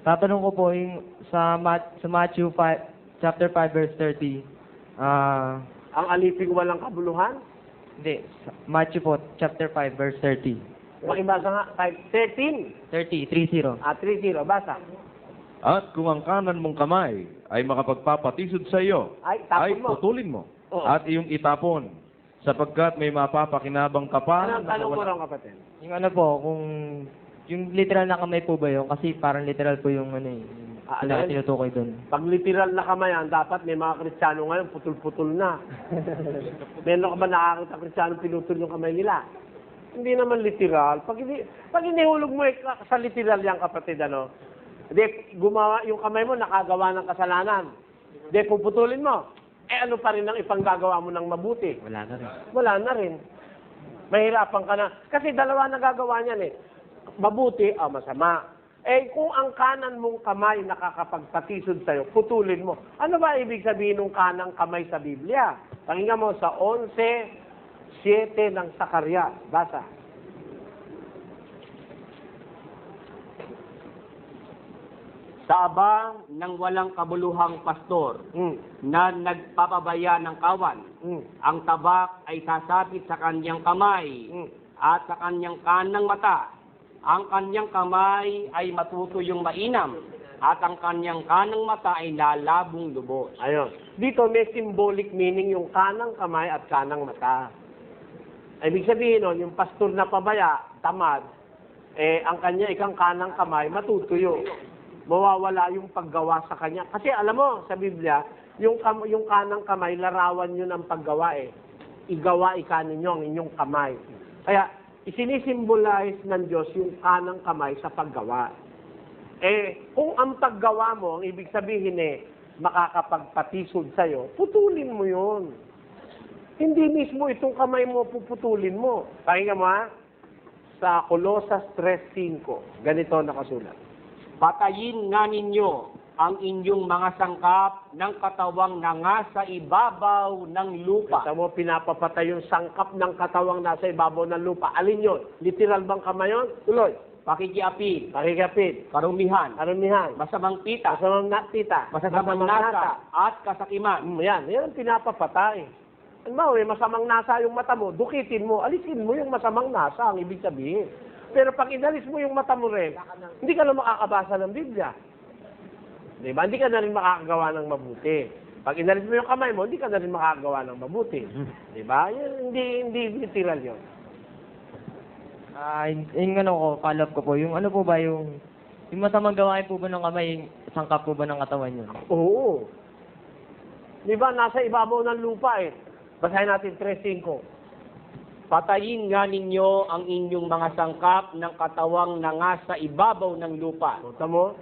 Tatanong ko po yung sa, Mat- sa Matthew 5, chapter 5, verse 30. Ah, Ang aliping walang kabuluhan? hindi, sa- Matthew po, chapter 5, verse 30. Pakibasa nga, 5, 13. 30, 30. Ah, 3-0, basa. At kung ang kanan mong kamay ay makapagpapatisod sa iyo, Ay, tapon ay mo. putulin mo. Oo. At iyong itapon. Sapagkat may mapapakinabang ka pa. Ano ang na tanong mo wala- kapatid? Yung ano po, kung yung literal na kamay po ba yun? Kasi parang literal po yung ano eh. yung Ah, sila ano tinutukoy doon. Pag literal na kamayan, dapat may mga kristyano ngayon, putol-putol na. Meron ka ba nakakita kristyano pinutol yung kamay nila? Hindi naman literal. Pag, hindi, pag inihulog mo eh, sa literal yan, kapatid, ano? Hindi, gumawa, yung kamay mo, nakagawa ng kasalanan. Hindi, puputulin mo. Eh, ano pa rin ang ipanggagawa mo ng mabuti? Wala na rin. Wala na rin. Mahirapan ka na. Kasi dalawa nagagawa niyan eh. Mabuti o masama. Eh, kung ang kanan mong kamay nakakapagpatisod sa'yo, putulin mo. Ano ba ibig sabihin ng kanang kamay sa Biblia? Pakinggan mo sa 11.7 ng Sakaryas. Basa. sa abang ng walang kabuluhang pastor Mm. na nagpapabaya ng kawan. Mm. Ang tabak ay sasapit sa kanyang kamay Mm. at sa kanyang kanang mata. Ang kanyang kamay ay matutuyong mainam at ang kanyang kanang mata ay lalabong lubos. Ayun. Dito may symbolic meaning yung kanang kamay at kanang mata. Ibig sabihin nun, yung pastor na pabaya, tamad, eh, ang kanya ikang kanang kamay, matutuyo. Mawawala yung paggawa sa kanya. Kasi alam mo, sa Biblia, yung, kam- yung kanang kamay, larawan yun ng paggawa eh. Igawa ikanin nyo ang inyong kamay. Kaya, isinisimbolize ng Diyos yung kanang kamay sa paggawa. Eh, kung ang paggawa mo, ang ibig sabihin eh, makakapagpatisod sa'yo, putulin mo yon. Hindi mismo itong kamay mo puputulin mo. Pakinggan mo ha? Sa Colosas 3.5, ganito nakasulat. Patayin nga ninyo ang inyong mga sangkap ng katawang nangasa ibabaw ng lupa. Kita mo, pinapapatay yung sangkap ng katawang nasa ibabaw ng lupa. Alin yun? Literal bang kamay yun? Tuloy. Pakikiapid, Pakikapit. karumihan, Karumihan. masamang pita, Masamang natita. masasamang nasa, at kasakiman. Mm, yan, yan ang pinapapatay. Ano ba, may masamang nasa yung mata mo, dukitin mo, alisin mo yung masamang nasa, ang ibig sabihin. Pero pag inalis mo yung mata mo rin, hindi ka na makakabasa ng Biblia. Di ba? Hindi ka na rin makakagawa ng mabuti. Pag inalis mo yung kamay mo, hindi ka na rin makakagawa ng mabuti. Di ba? Yan, hindi, hindi literal yun. Ah, yung, yung ano ko, follow up ko po, yung ano po ba yung, yung masamang gawain po ba ng kamay, yung sangkap po ba ng katawan yun? Oo. Di ba? Nasa ibabaw ng lupa eh. Basahin natin 3.5. Patayin nga ninyo ang inyong mga sangkap ng katawang nangasa ibabaw ng lupa. Kita mo?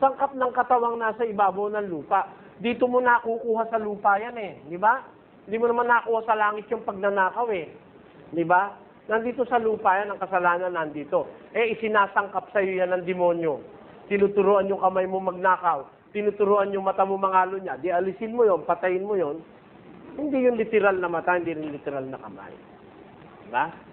Sangkap ng katawang nasa ibabaw ng lupa. Dito mo nakukuha sa lupa yan eh. Di ba? Hindi mo naman nakuha sa langit yung pagnanakaw eh. Di ba? Nandito sa lupa yan, ang kasalanan nandito. Eh, isinasangkap sa iyo yan ng demonyo. Tinuturuan yung kamay mo magnakaw. Tinuturuan yung mata mo mangalo niya. Di alisin mo yon, patayin mo yon. Hindi yung literal na mata, hindi rin literal na kamay. Di ba?